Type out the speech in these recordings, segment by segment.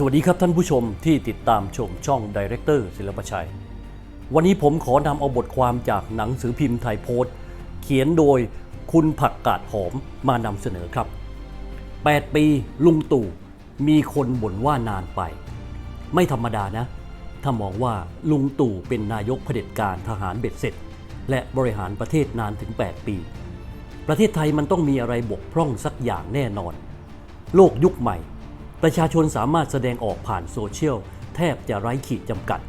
สวัสดีครับท่านผู้ชมที่ติดตามชมช่องดีเรคเตอร์ศิลปชัย วันนี้ผมขอนำเอาบทความจากหนังสือพิมพ์ไทยโพสต์ เขียนโดยคุณผักกาดหอมมานำเสนอครับ 8 ปีลุงตู่มีคนบ่นว่านานไป ไม่ธรรมดานะ ถ้ามองว่าลุงตู่เป็นนายกเผด็จการทหารเบ็ดเสร็จ และบริหารประเทศนานถึง 8 ปี ประเทศไทยมันต้องมีอะไรบกพร่องสักอย่างแน่นอน โลกยุคใหม่ ประชาชนสามารถแสดงออกผ่านโซเชียลแทบจะไร้ขีดจำกัด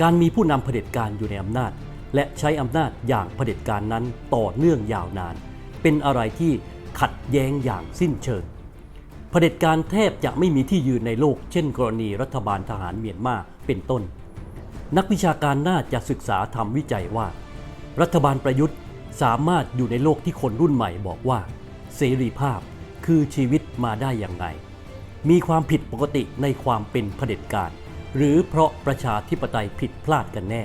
การมีผู้นำเผด็จการอยู่ในอำนาจ และใช้อำนาจอย่างเผด็จการนั้นต่อเนื่องยาวนาน เป็นอะไรที่ขัดแย้งอย่างสิ้นเชิงเผด็จการแทบจะไม่มีที่ยืนในโลก เช่น กรณีรัฐบาลทหารเมียนมาเป็นต้น นักวิชาการน่าจะศึกษาทำวิจัยว่า รัฐบาลประยุทธ์สามารถอยู่ในโลกที่คนรุ่นใหม่บอกว่า เสรีภาพคือชีวิตมาได้อย่างไร มีความผิดปกติในความเป็นเผด็จการ หรือเพราะประชาธิปไตยผิดพลาดกันแน่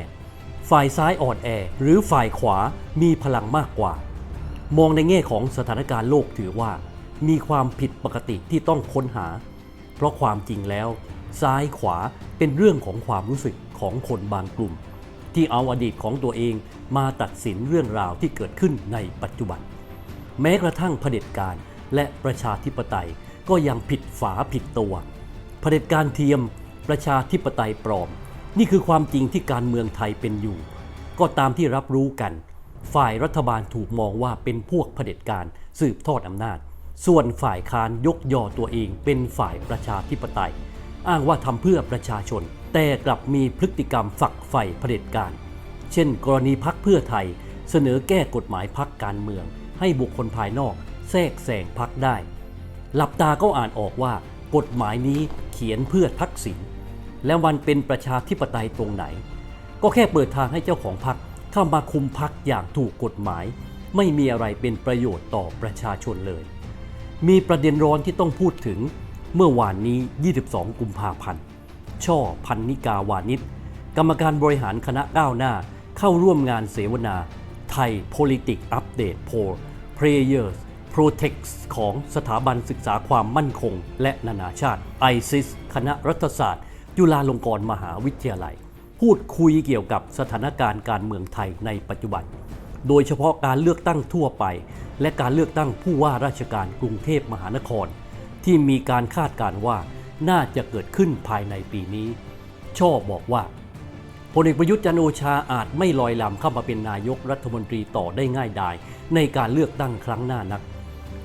ฝ่ายซ้ายอ่อนแอหรือฝ่ายขวามีพลังมากกว่า มองในแง่ของสถานการณ์โลกถือว่า มีความผิดปกติที่ต้องค้นหา เพราะความจริงแล้ว ซ้ายขวาเป็นเรื่องของความรู้สึกของคนบางกลุ่ม ที่เอาอดีตของตัวเองมาตัดสินเรื่องราวที่เกิดขึ้นในปัจจุบัน แม้กระทั่งเผด็จการและประชาธิปไตย ก็ยังผิดฝาผิดตัวเผด็จการเทียมประชาธิปไตยปลอม นี่คือความจริงที่การเมืองไทยเป็นอยู่ ก็ตามที่รับรู้กัน ฝ่ายรัฐบาลถูกมองว่าเป็นพวกเผด็จการสืบทอดอำนาจ ส่วนฝ่ายค้านยกยอตัวเองเป็นฝ่ายประชาธิปไตย อ้างว่าทำเพื่อประชาชน แต่กลับมีพฤติกรรมฝักใฝ่เผด็จการ เช่น กรณีพักเพื่อไทย เสนอแก้กฎหมายพักการเมือง ให้บุคคลภายนอก แทรกแซงพักได้ หลับตาก็อ่านออกว่ากฎหมายนี้เขียนเพื่อทักษิณและวันเป็นประชาธิปไตยตรงไหน ก็แค่เปิดทางให้เจ้าของพักเข้ามาคุมพักอย่างถูกกฎหมาย ไม่มีอะไรเป็นประโยชน์ต่อประชาชนเลย มีประเด็นร้อนที่ต้องพูดถึงเมื่อวานนี้ 22 กุมภาพันธ์ ช่อพันนิกาวานิชกรรมการบริหารคณะก้าวหน้าเข้าร่วมงานเสวนา ไทย Politics Update Poll Players Protect ของสถาบันศึกษาความมั่นคง และนานาชาติ ISIS คณะรัฐศาสตร์ จุฬาลงกรณ์มหาวิทยาลัย พูดคุยเกี่ยวกับสถานการณ์การเมืองไทยในปัจจุบัน โดยเฉพาะการเลือกตั้งทั่วไป และการเลือกตั้งผู้ว่าราชการกรุงเทพมหานคร ที่มีการคาดการว่าน่าจะเกิดขึ้นภายในปีนี้ ช่อบอกว่าพลเอกประยุทธ์จันโอชาอาจไม่ลอยลำเข้ามาเป็นนายกรัฐมนตรีต่อได้ง่ายดายในการเลือกตั้งครั้งหน้านัก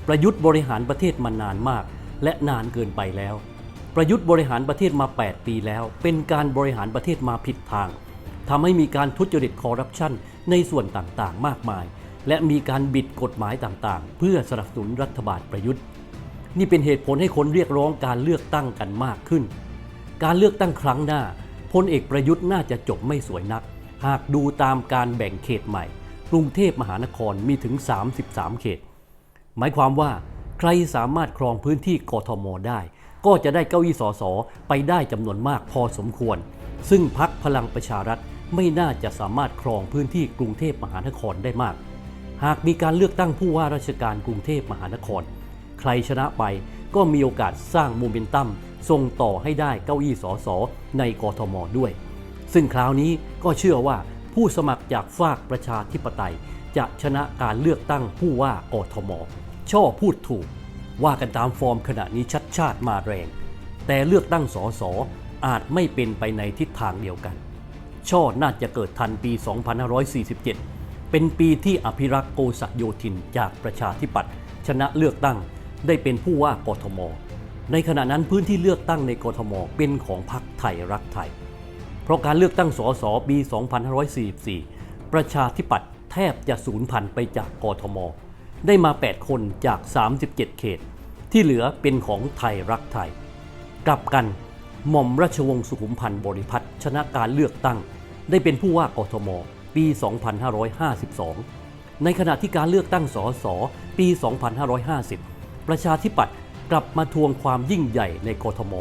ประยุทธ์บริหารประเทศมานานมาก และนานเกินไปแล้ว ประยุทธ์บริหารประเทศมา 8 ปีแล้ว เป็นการบริหารประเทศมาผิดทางทำให้มีการทุจริตคอร์รัปชันในส่วนต่างๆ มากมาย และมีการบิดกฎหมายต่างๆ เพื่อสนับสนุนรัฐบาลประยุทธ์ นี่เป็นเหตุผลให้คนเรียกร้องการเลือกตั้งกันมากขึ้น การเลือกตั้งครั้งหน้าพลเอกประยุทธ์น่าจะจบไม่สวยนัก หากดูตามการแบ่งเขตใหม่ กรุงเทพมหานครมีถึง 33 เขต หมายความว่าใครสามารถครองพื้นที่กทมได้ ก็จะได้เก้าอี้สสไปได้จำนวนมากพอสมควร ซึ่งพักพลังประชารัฐไม่น่าจะสามารถครองพื้นที่กรุงเทพมหานครได้มาก หากมีการเลือกตั้งผู้ว่าราชการกรุงเทพมหานคร ใครชนะไปก็มีโอกาสสร้างโมเมนตัมส่งต่อให้ได้เก้าอี้สสในกทมด้วย ซึ่งคราวนี้ก็เชื่อว่าผู้สมัครจากฝากประชาธิปไตย จะชนะการเลือกตั้งผู้ว่ากทม ช่อพูดถูก ว่ากันตามฟอร์มขณะนี้ชัดชาติมาแรง แต่เลือกตั้งสสอาจไม่เป็นไปในทิศทางเดียวกัน ช่อน่าจะเกิดทันปี 2547 เป็นปีที่อภิรักษ์โกษโยธินจากประชาธิปัตย์ชนะเลือกตั้งได้เป็นผู้ว่ากทม ในขณะนั้นพื้นที่เลือกตั้งในกทมเป็นของพรรคไทยรักไทย เพราะการเลือกตั้งสสปี 2544 ประชาธิปัตย์ แทบจะสูญพันธุ์ไปจากกทม ได้มา 8 คนจาก 37 เขต ที่เหลือเป็นของไทยรักไทย กลับกันหม่อมราชวงศ์สุขุมพันธ์บริพัตรชนะการเลือกตั้ง ได้เป็นผู้ว่ากทม ปี 2552 ในขณะที่การเลือกตั้งสสปี 2550 ประชาธิปัตย์กลับมาทวงความยิ่งใหญ่ในกทม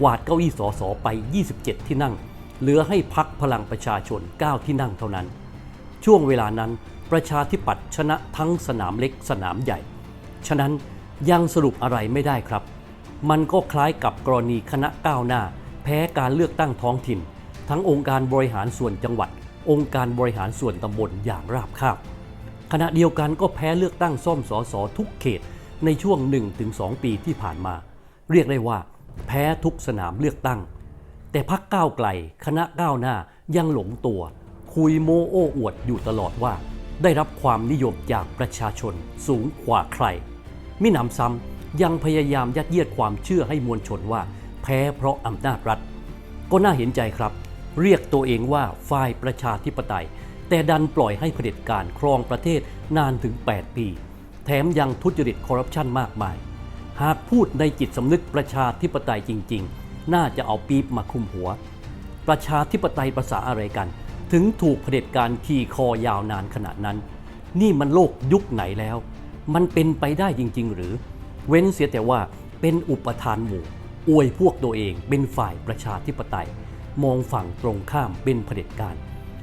กวาดเก้าอี้สสไป 27 ที่นั่ง เหลือให้พักพลังประชาชน 9 ที่นั่งเท่านั้น ช่วงเวลานั้น ประชาธิปัตย์ชนะทั้งสนามเล็กสนามใหญ่ ฉะนั้นยังสรุปอะไรไม่ได้ครับ มันก็คล้ายกับกรณีคณะก้าวหน้า แพ้การเลือกตั้งท้องถิ่น ทั้งองค์การบริหารส่วนจังหวัด องค์การบริหารส่วนตำบลอย่างราบคาบ ขณะเดียวกันก็แพ้เลือกตั้งซ่อมสอสอทุกเขตในช่วง 1-2 ปีที่ผ่านมา เรียกได้ว่า แพ้ทุกสนามเลือกตั้ง แต่พักก้าวไกล คณะก้าวหน้ายังหลงตัว คุยโมโอ้อวดอยู่ตลอดว่า ได้รับความนิยมจากประชาชนสูงกว่าใคร มิหนำซ้ำยังพยายามยัดเยียดความเชื่อให้มวลชนว่า แพ้เพราะอำนาจรัฐ ก็น่าเห็นใจครับ เรียกตัวเองว่าฝ่ายประชาธิปไตย แต่ดันปล่อยให้เผด็จการครองประเทศนานถึง 8 ปี แถมยังทุจริตคอร์รัปชันมากมาย หากพูดในจิตสำนึกประชาธิปไตยจริง ๆ น่าจะเอาปี๊บมาคุมหัว ประชาธิปไตยภาษาอะไรกัน ถึงถูกเผด็จการขี่คอยาวนานขนาดนั้น นี่มันโลกยุคไหนแล้ว มันเป็นไปได้จริง ๆ หรือ เว้นเสียแต่ว่าเป็นอุปทานหมู่ อวยพวกตัวเอง เป็นฝ่ายประชาธิปไตย มองฝั่งตรงข้ามเป็นเผด็จการ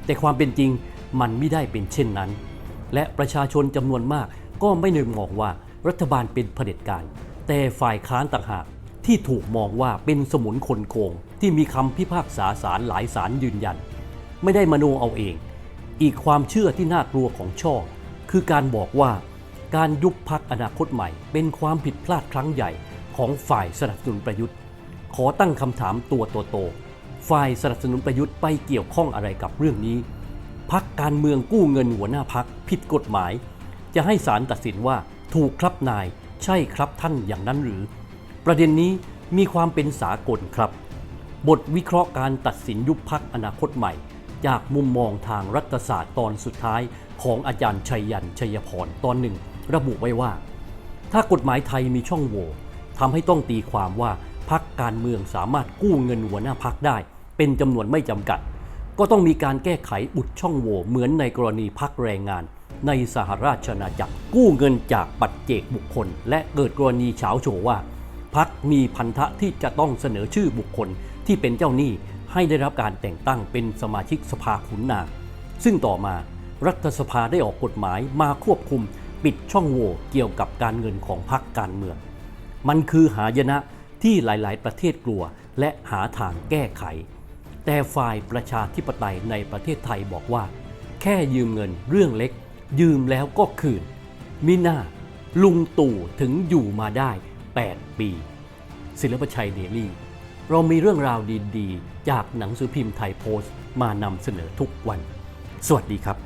แต่ความเป็นจริงมันไม่ได้เป็นเช่นนั้น และประชาชนจำนวนมากก็ไม่ได้มองว่ารัฐบาลเป็นเผด็จการ แต่ฝ่ายค้านต่างหากที่ถูกมองว่าเป็นสมุนคนโกงที่มีคำพิพากษาศาลหลายศาลยืนยัน ไม่ได้มโนเอาเอง อีกความเชื่อที่น่ากลัวของช่อ คือการบอกว่าการยุบพักอนาคตใหม่ เป็นความผิดพลาดครั้งใหญ่ของฝ่ายสนับสนุนประยุทธ์ ขอตั้งคำถามตัวโตๆฝ่ายสนับสนุนประยุทธ์ไปเกี่ยวข้องอะไรกับเรื่องนี้พักการเมืองกู้เงินหัวหน้าพักผิดกฎหมาย จะให้ศาลตัดสินว่าถูกครับนาย ใช่ครับท่านอย่างนั้นหรือ ประเด็นนี้มีความเป็นสากลครับ บทวิเคราะห์การตัดสินยุบพักอนาคตใหม่ จากมุมมองทางรัฐศาสตร์ตอนสุดท้ายของอาจารย์ชัยยันชัยพรตอนหนึ่ง ระบุไว้ว่า ถ้ากฎหมายไทยมีช่องโหว่ทำให้ต้องตีความว่าพักการเมืองสามารถกู้เงินหัวหน้าพักได้ เป็นจำนวนไม่จำกัด ก็ต้องมีการแก้ไขอุดช่องโหว่เหมือนในกรณีพักแรงงาน ในสหราชอาณาจักรกู้เงินจากปัจเจกบุคคล และเกิดกรณีเฉาโฉว่าพักมีพันธะที่จะต้องเสนอชื่อบุคคลที่เป็นเจ้าหนี้ ให้ได้รับการแต่งตั้งเป็นสมาชิกสภาขุนนาง ซึ่งต่อมารัฐสภาได้ออกกฎหมายมาควบคุมปิดช่องโหว่เกี่ยวกับการเงินของพรรคการเมือง มันคือหายนะที่หลายๆ ประเทศกลัวและหาทางแก้ไข แต่ฝ่ายประชาธิปไตยในประเทศไทยบอกว่า แค่ยืมเงินเรื่องเล็ก ยืมแล้วก็คืน มิน่า ลุงตู่ถึงอยู่มาได้ 8 ปี ศิลปชัยเดลี่ เรามีเรื่องราวดีๆ จากหนังสือพิมพ์ไทยโพสต์มานำเสนอทุกวัน สวัสดีครับ